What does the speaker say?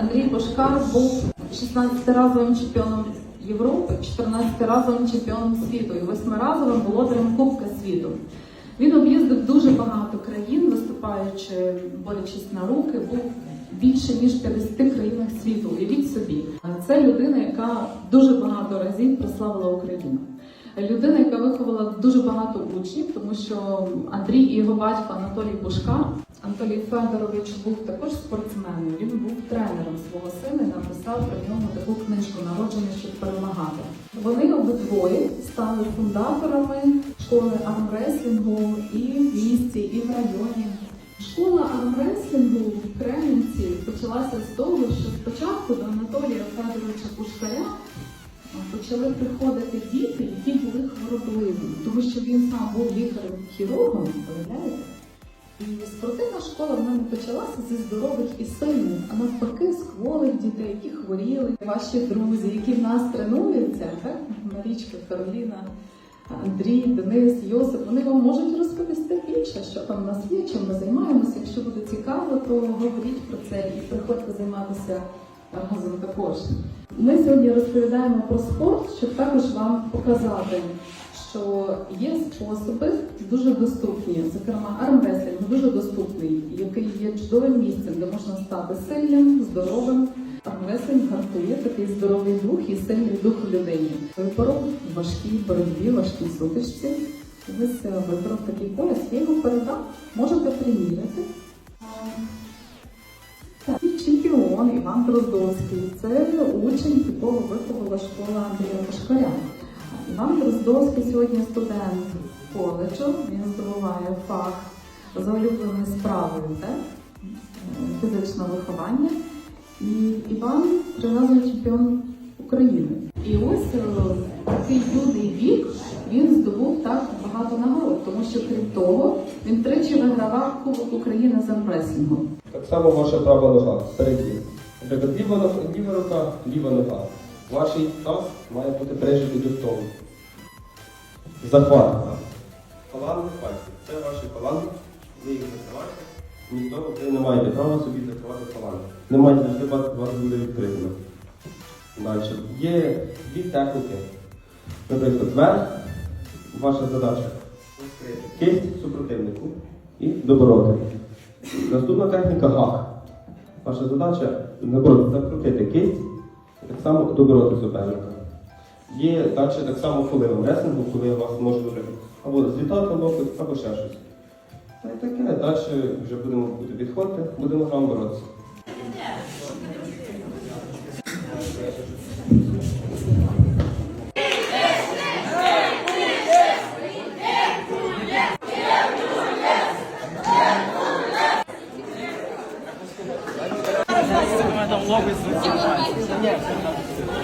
Андрій Пошкар був 16-разовим чемпіоном Європи, 14-разовим чемпіоном світу і 8-разовим володарем Кубка світу. Він об'їздив дуже багато країн, виступаючи, борючись на руки, був більше ніж в 50 країнах світу. Уявіть собі, це людина, яка дуже багато разів прославила Україну. Людина, яка виховала дуже багато учнів, тому що Андрій і його батько Анатолій Пушка, Анатолій Федорович був також спортсменом. Тренером свого сина написав про нього таку книжку Народження, щоб перемагати. Вони обидвоє стали фундаторами школи армреслінгу і в місті, і в районі. Школа армреслінгу в Кремінці почалася з того, що спочатку до Анатолія Федоровича Пушкаря почали приходити діти, які були хворобливі, тому що він сам був лікарем-хірургом, виявляєте? Школа в мене почалася зі здорових і сильних, а навпаки, з хворих дітей, які хворіли, ваші друзі, які в нас тренуються, так? Марічка, Кароліна, Андрій, Денис, Йосип, вони вам можуть розповісти більше, що там в нас є, чим ми займаємося. Якщо буде цікаво, то говоріть про це і приходьте займатися разом також. Ми сьогодні розповідаємо про спорт, щоб також вам показати, що є способи дуже доступні, зокрема армреслінг дуже доступний, який є чудовим місцем, де можна стати сильним, здоровим. Армреслінг гартує такий здоровий дух і сильний дух в людині. Виборов в важкій боротьбі, важкій сутичці. Ось е, виборов такий пояс, я його передав, можете приміряти. Чемпіон Іван Дроздовський. Це учень типово виховала школа Андрія Пашкаря. Іван Дроздовський сьогодні студент коледжу. Він здобуває фах за улюбленою справою, так? Е, фізичне виховання. І Іван триназовий чемпіон України. І ось е, такий юний вік він здобув так багато нагород, тому що крім того, він тричі вигравав Кубок України з армреслінгу. Так само ваша права нога. Наприклад, ліва, ліва ліва нога. Ваш таз має бути прижитий до столу. Захват. Фаланги пальці. Це ваші фаланги. Ви їх закриваєте. Ніхто ви не маєте права собі закривати фаланги. Не маєте завжди вас вас буде відкрито. Далі. Є дві техніки. Наприклад, вверх. Ваша задача кисть супротивнику і добороти. Наступна техніка гак. Ваша задача наоборот, закрутити кисть так само добороти суперника. Є далі так само хвилина реслінгу, коли вас може або злітати локоть, або ще щось. Та й таке, далі вже будемо підходити, будемо вами боротися. У мене там лобить звук.